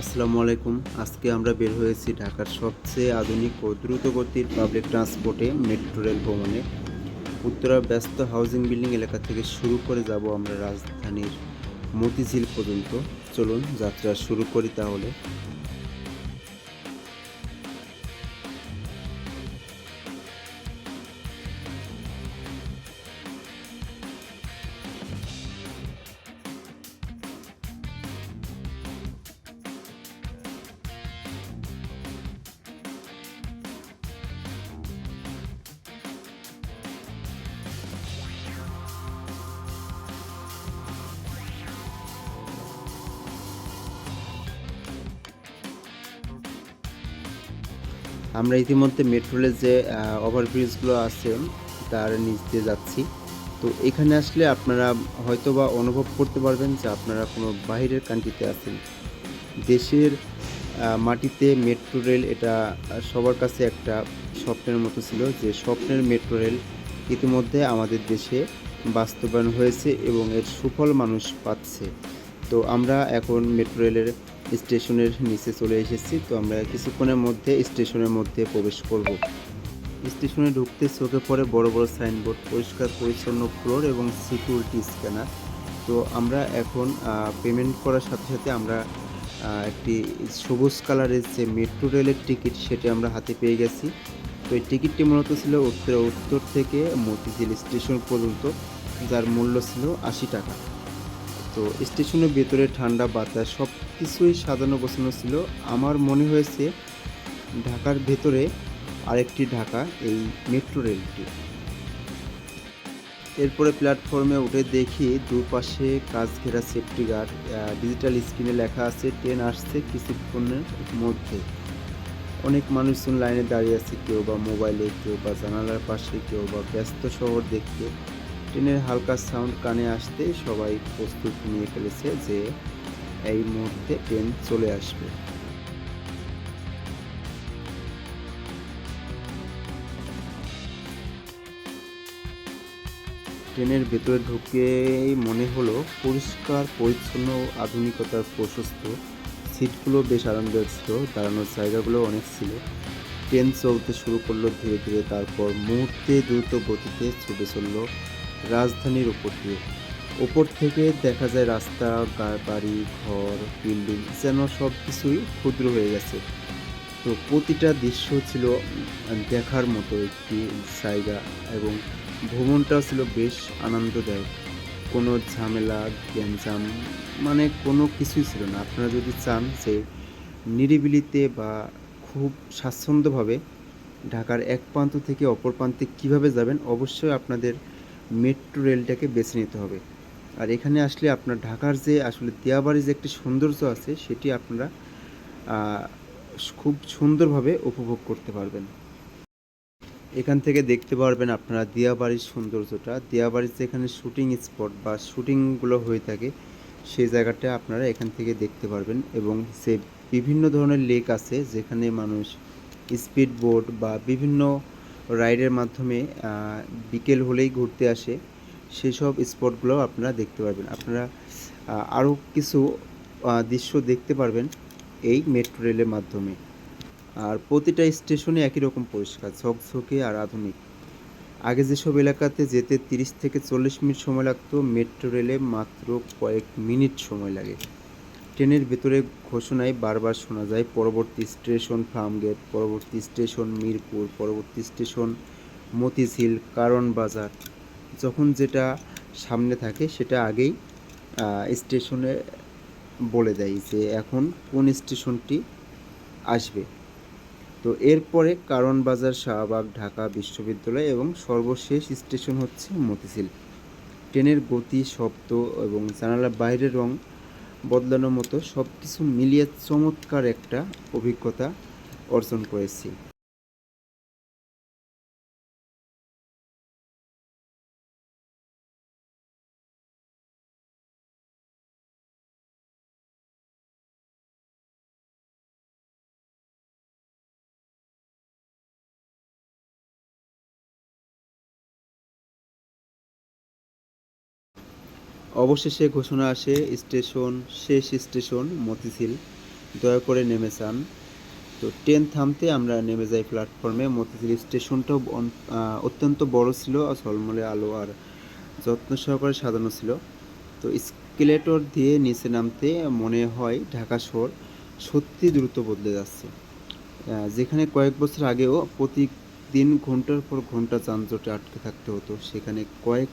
আসসালামু আলাইকুম। আজকে আমরা বের হয়েছি ঢাকার সবচেয়ে আধুনিক ও দ্রুতগতির পাবলিক ট্রান্সপোর্টে মেট্রো রেল ভ্রমণে। উত্তরা ব্যস্ত হাউজিং বিল্ডিং এলাকা থেকে শুরু করে যাব আমরা রাজধানীর মতিঝিল পর্যন্ত। চলুন যাত্রা শুরু করি তাহলে। আমরা ইতিমধ্যে মেট্রো রেলের যে ওভারব্রিজগুলো আছে, তার নিচ দিয়ে যাচ্ছি। তো এখানে আসলে আপনারা হয়তো বা অনুভব করতে পারবেন যে আপনারা কোনো বাইরের কান্ট্রিতে আছেন। দেশের মাটিতে মেট্রো রেল এটা সবার কাছে একটা স্বপ্নের মতো ছিল যে স্বপ্নের মেট্রো রেল ইতিমধ্যে আমাদের দেশে বাস্তবায়ন হয়েছে এবং এর সুফল মানুষ পাচ্ছে। তো আমরা এখন মেট্রো রেলের স্টেশনের নিচে চলে এসেছি, তো আমরা কিছুক্ষণের মধ্যে স্টেশনের মধ্যে প্রবেশ করব। স্টেশনে ঢুকতে চোখে পড়ে বড় বড় সাইনবোর্ড, পরিষ্কার পরিচ্ছন্ন ফ্লোর এবং সিকিউরিটি স্ক্যানার। তো আমরা এখন পেমেন্ট করার সাথে সাথে আমরা একটি সবুজ কালারের যে মেট্রো রেলের টিকিট সেটি আমরা হাতে পেয়ে গেছি। তো এই টিকিটটি মূলত ছিল উত্তর উত্তর থেকে মতিঝিল স্টেশন পর্যন্ত, যার মূল্য ছিল আশি টাকা। তো স্টেশনের ভেতরে ঠান্ডা বাতাস সব কিছুই সাজানো গোছানো ছিল। আমার মনে হয়েছে ঢাকার ভেতরে আরেকটি ঢাকা, এই মেট্রো রেলটি। এরপরে প্ল্যাটফর্মে উঠে দেখি দুপাশে কাজ ঘেরা সেফটি গার্ড ডিজিটাল স্ক্রিনে লেখা আছে ট্রেন আসছে কিছুক্ষণের মধ্যে। অনেক মানুষজন লাইনে দাঁড়িয়ে আছে, কেউ বা মোবাইলে কেউ বা জানালার পাশে, কেউ বা ব্যস্ত শহর দেখতে। ট্রেনের হালকা সাউন্ড কানে আসতে সবাই প্রস্তুত নিয়ে ফেলেছে যে এই মুহূর্তে ট্রেন চলে আসবে। ট্রেনের ভেতরে ঢুকেই মনে হলো পরিষ্কার, পরিচ্ছন্ন, আধুনিকতার প্রশস্ত। সিটগুলো বেশ আরামদায়ক ছিল, দাঁড়ানোর জায়গাগুলো অনেক ছিল। ট্রেন চলতে শুরু করল ধীরে ধীরে, তারপর মুহূর্তে দ্রুত গতিতে ছুটে চলল। রাজধানীর উপর দিয়ে। ওপর থেকে দেখা যায় রাস্তা বাড়ি, ঘর, বিল্ডিং যেন সব কিছুই ক্ষুদ্র হয়ে গেছে। তো প্রতিটা দৃশ্য ছিল দেখার মতো একটি জায়গা এবং ভ্রমণটাও ছিল বেশ আনন্দদায়ক। কোনো ঝামেলা, গ্যাঞ্জাম মানে কোনো কিছুই ছিল না। আপনারা যদি চান যে নিরিবিলিতে বা খুব স্বাচ্ছন্দ্যভাবে ঢাকার এক প্রান্ত থেকে অপর প্রান্তে কীভাবে যাবেন, অবশ্যই আপনাদের মেট্রো রেলটাকে বেছে নিতে হবে। আর এখানে আসলে আপনার ঢাকার যে আসলে দিয়াবাড়ির যে একটি সৌন্দর্য আছে, সেটি আপনারা খুব সুন্দরভাবে উপভোগ করতে পারবেন। এখান থেকে দেখতে পারবেন আপনারা দিয়াবাড়ির সৌন্দর্যটা। দিয়াবাড়ির যেখানে শুটিং স্পট বা শুটিংগুলো হয়ে থাকে, সেই জায়গাটা আপনারা এখান থেকে দেখতে পারবেন এবং সে বিভিন্ন ধরনের লেক আছে, যেখানে মানুষ স্পিড বোট বা বিভিন্ন রাইডের মাধ্যমে বিকেল হলেই ঘুরতে আসে, সেসব স্পটগুলো আপনারা দেখতে পারবেন। আপনারা আরও কিছু দৃশ্য দেখতে পারবেন এই মেট্রো রেলের মাধ্যমে। আর প্রতিটা স্টেশনে একই রকম পরিষ্কার, ঝকঝকে আর আধুনিক। আগে যেসব এলাকাতে যেতে তিরিশ থেকে চল্লিশ মিনিট সময় লাগতো, মেট্রো রেলে মাত্র কয়েক মিনিট সময় লাগে। ট্রেনের ভেতরে ঘোষণায় বারবার শোনা যায়, পরবর্তী স্টেশন ফার্মগেট, পরবর্তী স্টেশন মিরপুর, পরবর্তী স্টেশন মতিঝিল, কারণ বাজার। যখন যেটা সামনে থাকে, সেটা আগেই স্টেশনে বলে দেয় যে এখন কোন স্টেশনটি আসবে। তো এরপরে কারণ বাজার, শাহবাগ, ঢাকা বিশ্ববিদ্যালয় এবং সর্বশেষ স্টেশন হচ্ছে মতিঝিল। ট্রেনের গতি, শব্দ এবং জানালার বাইরের রং বদলানোর মতো সব কিছু মিলিয়ে চমৎকার একটা অভিজ্ঞতা অর্জন করেছি। অবশেষে ঘোষণা আসে স্টেশন, শেষ স্টেশন, মতিঝিল। দয়া করে নেমে যান। তো ট্রেন থামতে আমরা নেমে যাই প্ল্যাটফর্মে মতিঝিল স্টেশনটাও অত্যন্ত বড় ছিল আর ঝলমলে আলো আর যত্ন সহকারে সাজানো ছিল। তো স্কেলেটর দিয়ে নিচে নামতে মনে হয় ঢাকা শহর সত্যি দ্রুত বদলে যাচ্ছে। যেখানে কয়েক বছর আগেও প্রতিদিন ঘণ্টার পর ঘণ্টা যানজটে আটকে থাকতে হতো। সেখানে কয়েক